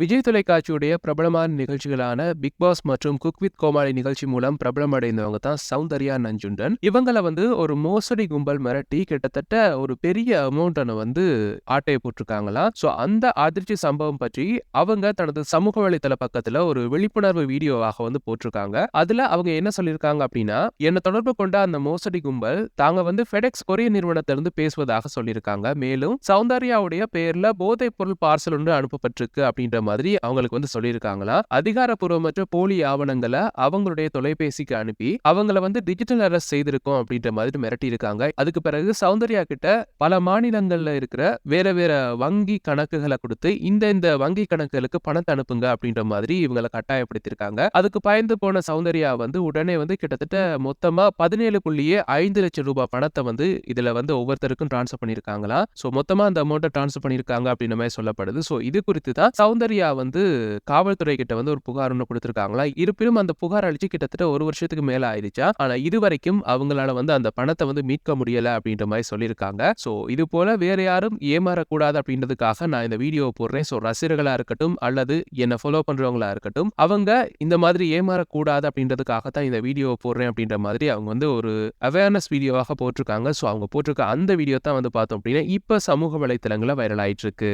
விஜய் தொலைக்காட்சியுடைய பிரபலமான நிகழ்ச்சிகளான பிக் பாஸ் மற்றும் குக் வித் கோமாளி நிகழ்ச்சி மூலம் பிரபலமடைந்தவங்க தான் சௌந்தர்யா நஞ்சுண்டன். இவங்கள வந்து ஒரு மோசடி கும்பல் மிரட்டி கிட்டத்தட்ட ஒரு பெரிய அமௌண்ட்டை வந்து ஆட்டையை போட்டிருக்காங்களாம். ஸோ அந்த அதிர்ச்சி சம்பவம் பற்றி அவங்க தனது சமூக வலைத்தள பக்கத்துல ஒரு விழிப்புணர்வு வீடியோவாக வந்து போட்டிருக்காங்க. அதுல அவங்க என்ன சொல்லியிருக்காங்க அப்படின்னா என்னை தொடர்பு கொண்ட அந்த மோசடி கும்பல் தாங்க வந்து ஃபெடெக்ஸ் கொரிய நிறுவனத்திலிருந்து பேசுவதாக சொல்லியிருக்காங்க. மேலும் சௌந்தர்யாவுடைய பெயர்ல போதைப் பொருள் பார்சல் ஒன்று அனுப்பப்பட்டிருக்கு அப்படின்ற மாதிரி அவங்களுக்கு வந்து சொல்லியிருக்காங்களா? அதிகாரப்பூர்வமற்ற போலி ஆவணங்களை அவங்களுடைய தொலைபேசிக்கு அனுப்பி அவங்கள வந்து டிஜிட்டல் அரெஸ்ட் செய்திருக்கோம் அப்படின்ற மாதிரி மிரட்டி இருக்காங்க அதுக்கு பிறகு சௌந்தர்யா கிட்ட பல மாநிலங்கள்ல இருக்கிற வேற வேற வங்கி கணக்குகளை கொடுத்து இந்த இந்த வங்கி கணக்குகளுக்கு பணத்தை அனுப்புங்க அப்படின்ற மாதிரி இவங்களை கட்டாயப்படுத்தியிருக்காங்க. அதுக்கு பயந்து போன சௌந்தர்யா வந்து உடனே வந்து கிட்டத்தட்ட மொத்தமா பதினேழு புள்ளியே ஐந்து லட்சம் ரூபாய் பணத்தை வந்து இதுல வந்து ஒவ்வொருத்தருக்கும் டிரான்ஸ்ஃபர் பண்ணியிருக்காங்களா ஸோ மொத்தமா அந்த அமௌண்ட்டை டிரான்ஸ்ஃபர் பண்ணியிருக்காங்க அப்படின்ற மாதிரி சொல்லப்படுது. ஸோ இது குறித்து தான் சௌந்தர்யா வந்து காவல்துறை கிட்ட வந்து ஒரு புகார் ஒன்று கொடுத்துருக்காங்களா? இருப்பினும் அந்த புகார் அளிச்சு கிட்டத்தட்ட ஒரு வருஷத்துக்கு மேல ஆயிடுச்சா. ஆனா இது வரைக்கும் அவங்களால வந்து அந்த பணத்தை வந்து மீட்க முடியல அப்படின்ற மாதிரி சொல்லியிருக்காங்க. ஸோ இது போல வேற யாரும் ஏமாறக்கூடாது அப்படின்றதுக்காக நான் இந்த வீடியோ போடுறேன். ஸோ ரசிகர்களா இருக்கட்டும் அல்லது என்னை ஃபாலோ பண்றவங்களா இருக்கட்டும் அவங்க இந்த மாதிரி ஏமாறக்கூடாது அப்படின்றதுக்காக தான் இந்த வீடியோ போடுறேன் அப்படின்ற மாதிரி அவங்க வந்து ஒரு அவேர்னஸ் வீடியோவாக போட்டிருக்காங்க. ஸோ அவங்க போட்டிருக்க அந்த வீடியோ தான் வந்து பார்த்தோம் அப்படின்னா இப்போ சமூக வலைத்தளங்களில் வைரல் ஆயிட்டு இருக்கு.